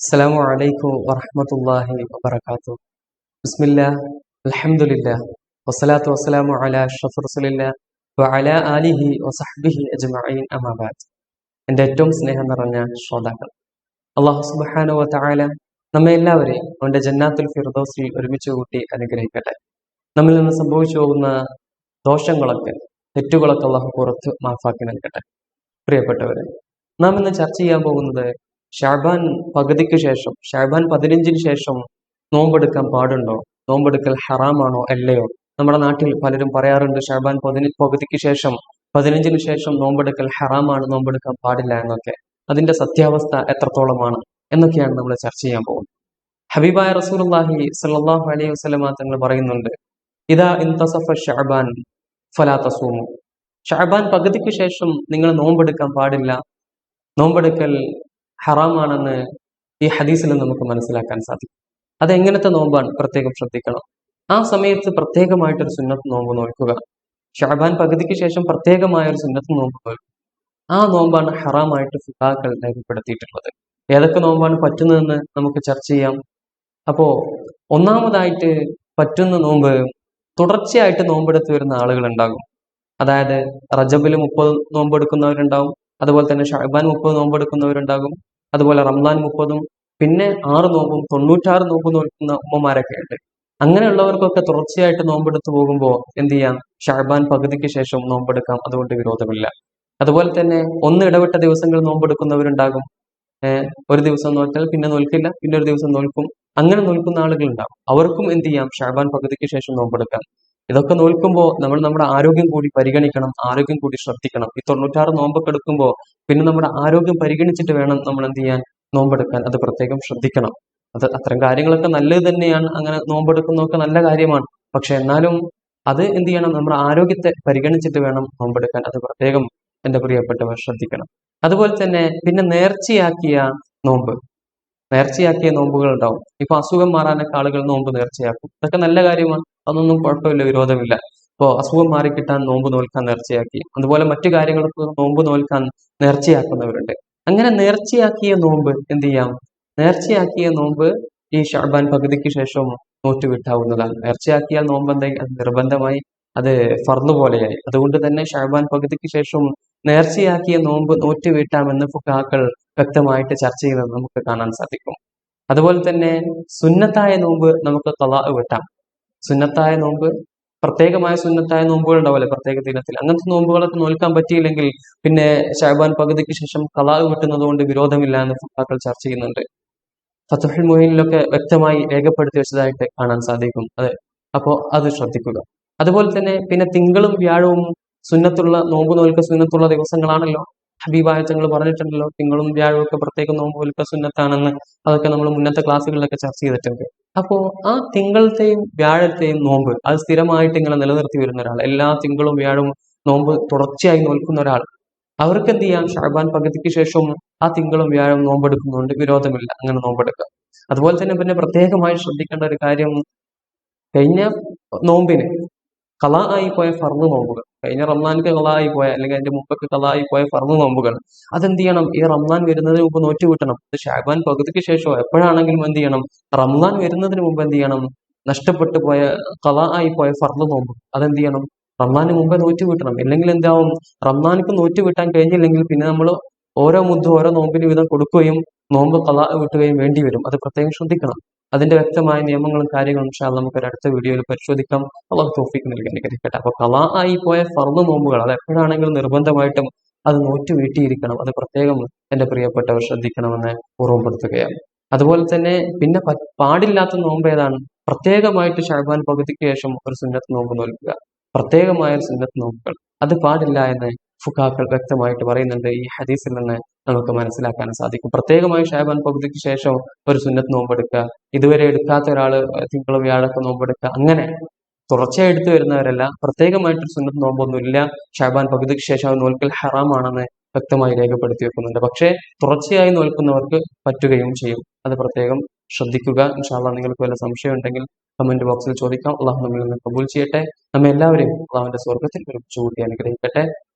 അസ്സലാമു അലൈക്കും വറഹമത്തല്ലാഹി വബർക്കാത്തു ബിസ്മില്ല അലഹമുല്ല വസ്സലാത്തു വസ്സലാമു അല ഷഫുറസുലില്ല വഅല ആലിഹി വസഹബിഹി അജ്മഈൻ അമാബാദ് എന്റെ ഏറ്റവും സ്നേഹം നിറഞ്ഞ ശ്രോതാക്കൾ അള്ളാഹു സുബാനോ വല നമ്മെ എല്ലാവരെയും അവന്റെ ജന്നാത്തുൽ ഫിർദോസിൽ ഒരുമിച്ച് കൂട്ടി അനുഗ്രഹിക്കട്ടെ. നമ്മിൽ നിന്ന് സംഭവിച്ചു പോകുന്ന ദോഷങ്ങളൊക്കെ തെറ്റുകളൊക്കെ അള്ളാഹു പുറത്ത് മാഫാക്കി നൽകട്ടെ. പ്രിയപ്പെട്ടവരെ നാം ഇന്ന് ചർച്ച ചെയ്യാൻ പോകുന്നത് ഷാബാൻ പകുതിക്ക് ശേഷം ഷാബാൻ പതിനഞ്ചിന് ശേഷം നോമ്പെടുക്കാൻ പാടുണ്ടോ? നോമ്പെടുക്കൽ ഹറാമാണോ? അല്ലയോ? നമ്മുടെ നാട്ടിൽ പലരും പറയാറുണ്ട് ഷാബാൻ പതിന പകുതിക്ക് ശേഷം പതിനഞ്ചിന് ശേഷം നോമ്പെടുക്കൽ ഹറാമാണ് നോമ്പെടുക്കാൻ പാടില്ല എന്നൊക്കെ. അതിന്റെ സത്യാവസ്ഥ എത്രത്തോളമാണ് എന്നൊക്കെയാണ് നമ്മൾ ചർച്ച ചെയ്യാൻ പോകുന്നത്. ഹബീബായ റസൂലുള്ളാഹി സല്ലല്ലാഹു അലൈഹി വസല്ലമ തങ്ങൾ പറയുന്നുണ്ട് ഇതാ ഇൻതസഫ ഷഅബാൻ ഫലാ തസൂമു. ഷഅബാൻ പകുതിക്ക് ശേഷം നിങ്ങൾ നോമ്പെടുക്കാൻ പാടില്ല. നോമ്പെടുക്കൽ ഹറാമാണെന്ന് ഈ ഹദീസിൽ നമുക്ക് മനസ്സിലാക്കാൻ സാധിക്കും. അത് എങ്ങനത്തെ നോമ്പാണ് പ്രത്യേകം ശ്രദ്ധിക്കണം. ആ സമയത്ത് പ്രത്യേകമായിട്ടൊരു സുന്നത്ത് നോമ്പ് നോക്കുക ഷാബാൻ പകുതിക്ക് ശേഷം പ്രത്യേകമായ ഒരു സുന്നത്ത് നോമ്പ് നോക്കുക ആ നോമ്പാണ് ഹറാമായിട്ട് ഫുഹാക്കൾ രേഖപ്പെടുത്തിയിട്ടുള്ളത്. ഏതൊക്കെ നോമ്പാണ് പറ്റുന്നതെന്ന് നമുക്ക് ചർച്ച ചെയ്യാം. അപ്പോ ഒന്നാമതായിട്ട് പറ്റുന്ന നോമ്പ് തുടർച്ചയായിട്ട് നോമ്പെടുത്ത് വരുന്ന ആളുകൾ ഉണ്ടാകും അതായത് റജബിൽ മുപ്പത് നോമ്പെടുക്കുന്നവരുണ്ടാവും. അതുപോലെ തന്നെ ഷഹബാൻ മുപ്പത് നോമ്പെടുക്കുന്നവരുണ്ടാകും. അതുപോലെ റംദാൻ മുപ്പതും പിന്നെ ആറ് നോമ്പും തൊണ്ണൂറ്റാറ് നോമ്പ് നോക്കുന്ന ഉമ്മമാരൊക്കെ ഉണ്ട്. അങ്ങനെയുള്ളവർക്കൊക്കെ തുടർച്ചയായിട്ട് നോമ്പെടുത്ത് പോകുമ്പോൾ എന്ത് ചെയ്യാം? ഷഹബാൻ പകുതിക്ക് ശേഷം നോമ്പെടുക്കാം. അതുകൊണ്ട് വിരോധമില്ല. അതുപോലെ തന്നെ ഒന്ന് ഇടവിട്ട ദിവസങ്ങൾ നോമ്പെടുക്കുന്നവരുണ്ടാകും. ഒരു ദിവസം നോറ്റാൽ പിന്നെ നോൽക്കില്ല പിന്നെ ഒരു ദിവസം നോൽക്കും. അങ്ങനെ നോൽക്കുന്ന ആളുകൾ ഉണ്ടാകും അവർക്കും എന്ത് ചെയ്യാം? ഷാബാൻ പകുതിക്ക് ശേഷം നോമ്പെടുക്കാം. ഇതൊക്കെ നോൽക്കുമ്പോൾ നമ്മൾ നമ്മുടെ ആരോഗ്യം കൂടി പരിഗണിക്കണം ആരോഗ്യം കൂടി ശ്രദ്ധിക്കണം. ഈ തൊണ്ണൂറ്റാറ് നോമ്പൊക്കെ എടുക്കുമ്പോൾ പിന്നെ നമ്മുടെ ആരോഗ്യം പരിഗണിച്ചിട്ട് വേണം നമ്മൾ എന്ത് ചെയ്യാൻ? നോമ്പെടുക്കാൻ. അത് പ്രത്യേകം ശ്രദ്ധിക്കണം. അത് അത്തരം കാര്യങ്ങളൊക്കെ നല്ലത് തന്നെയാണ്. അങ്ങനെ നോമ്പെടുക്കുന്നതൊക്കെ നല്ല കാര്യമാണ്. പക്ഷെ എന്നാലും അത് എന്ത് ചെയ്യണം? നമ്മുടെ ആരോഗ്യത്തെ പരിഗണിച്ചിട്ട് വേണം നോമ്പെടുക്കാൻ. അത് പ്രത്യേകം എന്റെ പ്രിയപ്പെട്ടവർ ശ്രദ്ധിക്കണം. അതുപോലെ തന്നെ പിന്നെ നേർച്ചയാക്കിയ നോമ്പ്. നേർച്ചയാക്കിയ നോമ്പുകൾ ഉണ്ടാവും. ഇപ്പൊ അസുഖം മാറാനൊക്കെ ആളുകൾ നോമ്പ് നേർച്ചയാക്കും. ഇതൊക്കെ നല്ല കാര്യമാണ്. അതൊന്നും കുഴപ്പമില്ല വിരോധമില്ല. ഇപ്പോ അസുഖം മാറിക്കിട്ടാൻ നോമ്പ് നോൽക്കാൻ നേർച്ചയാക്കി. അതുപോലെ മറ്റു കാര്യങ്ങൾക്ക് നോമ്പ് നോൽക്കാൻ നേർച്ചയാക്കുന്നവരുണ്ട്. അങ്ങനെ നേർച്ചയാക്കിയ നോമ്പ് എന്ത് ചെയ്യാം? നേർച്ചയാക്കിയ നോമ്പ് ഈ ഷാബാൻ പകുതിക്ക് ശേഷം നോറ്റ് വിട്ടാവുന്നതാണ്. നേർച്ചയാക്കിയാൽ നോമ്പ് എന്തെങ്കിലും നിർബന്ധമായി അത് ഫർദ് പോലെയായി. അതുകൊണ്ട് തന്നെ ഷാബാൻ പകുതിക്ക് ശേഷം നേർച്ചയാക്കിയ നോമ്പ് നോറ്റ് വീട്ടാമെന്ന് ഫുക്കാക്കൾ വ്യക്തമായിട്ട് ചർച്ച ചെയ്യുന്നത് നമുക്ക് കാണാൻ സാധിക്കും. അതുപോലെ തന്നെ സുന്നത്തായ നോമ്പ് നമുക്ക് തലാ വിട്ടാം. സുന്നത്തായ നോമ്പ് പ്രത്യേകമായ സുന്നത്തായ നോമ്പുകൾ ഉണ്ടാവില്ലേ പ്രത്യേക ദിനത്തിൽ. അങ്ങനത്തെ നോമ്പുകളൊക്കെ നോൽക്കാൻ പറ്റിയില്ലെങ്കിൽ പിന്നെ ഷാബാൻ പകുതിക്ക് ശേഷം കലാവ് കിട്ടുന്നത് കൊണ്ട് വിരോധമില്ല എന്ന് ഫുക്കാക്കൾ ചർച്ച ചെയ്യുന്നുണ്ട്. ഫത്തുഹുൽ മൊഹീനിലൊക്കെ വ്യക്തമായി രേഖപ്പെടുത്തി വെച്ചതായിട്ട് കാണാൻ സാധിക്കും. അതെ. അപ്പോ അത് ശ്രദ്ധിക്കുക. അതുപോലെ തന്നെ പിന്നെ തിങ്കളും വ്യാഴവും സുന്നത്തുള്ള നോമ്പ് നോൽക്ക സുന്നത്തുള്ള ദിവസങ്ങളാണല്ലോ. ഹബീബായ തങ്ങൾ പറഞ്ഞിട്ടുണ്ടല്ലോ തിങ്കളും വ്യാഴവും ഒക്കെ പ്രത്യേക നോമ്പ് നോൽക്ക സുന്നത്താണെന്ന്. അതൊക്കെ നമ്മൾ മുന്നത്തെ ക്ലാസ്സുകളിലൊക്കെ ചർച്ച ചെയ്തിട്ടുണ്ട്. അപ്പോ ആ തിങ്കളത്തെയും വ്യാഴത്തെയും നോമ്പ് അത് സ്ഥിരമായിട്ട് ഇങ്ങനെ നിലനിർത്തി വരുന്ന ഒരാൾ എല്ലാ തിങ്കളും വ്യാഴവും നോമ്പ് തുടർച്ചയായി നോൽക്കുന്ന ഒരാൾ അവർക്ക് എന്ത് ചെയ്യാം? ഷാബാൻ പകുതിക്ക് ശേഷവും ആ തിങ്കളും വ്യാഴവും നോമ്പെടുക്കുന്നുണ്ട്. വിരോധമില്ല അങ്ങനെ നോമ്പെടുക്കുക അതുപോലെ തന്നെ പിന്നെ പ്രത്യേകമായി ശ്രദ്ധിക്കേണ്ട ഒരു കാര്യം കഴിഞ്ഞ നോമ്പിന് കലാ ആയി പോയ ഫർദ് നോമ്പുകൾ കഴിഞ്ഞ റംസാൻക്ക് കളായി പോയ അല്ലെങ്കിൽ അതിന്റെ മുമ്പൊക്കെ കളായി പോയ പറഞ്ഞു നോമ്പുകൾ. അതെന്ത് ചെയ്യണം? ഈ റംസാൻ വരുന്നതിന് മുമ്പ് നോറ്റ് വിട്ടണം അത് ഷാബാൻ പകുതിക്ക് ശേഷമോ എപ്പോഴാണെങ്കിലും എന്ത് ചെയ്യണം? റംസാൻ വരുന്നതിന് മുമ്പ് എന്ത് ചെയ്യണം? നഷ്ടപ്പെട്ടു പോയ കള ആയി പോയ ഫർദ് നോമ്പ് അതെന്ത് ചെയ്യണം? റംസാന് മുമ്പേ നോറ്റ് വിട്ടണം ഇല്ലെങ്കിൽ എന്താവും റംസാനിക്ക് നോറ്റ് വിട്ടാൻ കഴിഞ്ഞില്ലെങ്കിൽ പിന്നെ നമ്മൾ ഓരോ മുദ്ദും ഓരോ നോമ്പിന് വീതം കൊടുക്കുകയും നോമ്പ് കള വിട്ടുകയും വേണ്ടി വരും. അത് പ്രത്യേകം ശ്രദ്ധിക്കണം. അതിന്റെ വ്യക്തമായ നിയമങ്ങളും കാര്യങ്ങളും ഷാൽ നമുക്ക് ഒരു അടുത്ത വീഡിയോയിൽ പരിശോധിക്കാം. അള്ളാഹു തോഫിക്ക് നൽകാൻ അനുഗ്രഹിക്കട്ടെ. അപ്പൊ കലാ ആയി പോയ ഫർദ് നോമ്പുകൾ അത് എപ്പോഴാണെങ്കിലും നിർബന്ധമായിട്ടും അത് നോറ്റു വീട്ടിയിരിക്കണം. അത് പ്രത്യേകം എന്റെ പ്രിയപ്പെട്ടവർ ശ്രദ്ധിക്കണമെന്ന് ഓർമ്മപ്പെടുത്തുകയാണ്. അതുപോലെ തന്നെ പിന്നെ പാടില്ലാത്ത നോമ്പ് ഏതാണ്? പ്രത്യേകമായിട്ട് ഷാബാൻ പകുതിക്ക് ശേഷം ഒരു സുന്നത്ത് നോമ്പ് നോൽക്കുക പ്രത്യേകമായ സുന്നത്ത് നോമ്പുകൾ. അത് പാടില്ല എന്ന് ഫുഖാക്കൾ വ്യക്തമായിട്ട് പറയുന്നുണ്ട്. ഈ ഹദീസിൽ നിന്ന് നമുക്ക് മനസ്സിലാക്കാൻ സാധിക്കും. പ്രത്യേകമായി ഷാബാൻ പകുതിക്ക് ശേഷം ഒരു സുന്നത്ത് നോമ്പെടുക്കുക ഇതുവരെ എടുക്കാത്ത ഒരാൾ തിങ്കളും വ്യാഴൊക്കെ നോമ്പെടുക്കുക അങ്ങനെ തുടർച്ചയായി എടുത്തു വരുന്നവരല്ല. പ്രത്യേകമായിട്ട് സുന്നത്ത് നോമ്പൊന്നുമില്ല. ഷാബാൻ പകുതിക്ക് ശേഷം നോൽക്കൽ ഹറാമാണെന്ന് വ്യക്തമായി രേഖപ്പെടുത്തി വെക്കുന്നുണ്ട്. പക്ഷേ തുടർച്ചയായി നോൽക്കുന്നവർക്ക് പറ്റുകയും ചെയ്യും. അത് പ്രത്യേകം ശ്രദ്ധിക്കുക. ഇൻഷാല്ല നിങ്ങൾക്ക് വല്ല സംശയം ഉണ്ടെങ്കിൽ കമന്റ് ബോക്സിൽ ചോദിക്കാം. അള്ളാഹു നമ്മിൽ നിന്ന് കബൂൽ ചെയ്യട്ടെ. നമ്മെ എല്ലാവരെയും അള്ളാഹുവിന്റെ സ്വർഗത്തിൽ ഒരുമിച്ച് കൂട്ടി അനുഗ്രഹിക്കട്ടെ.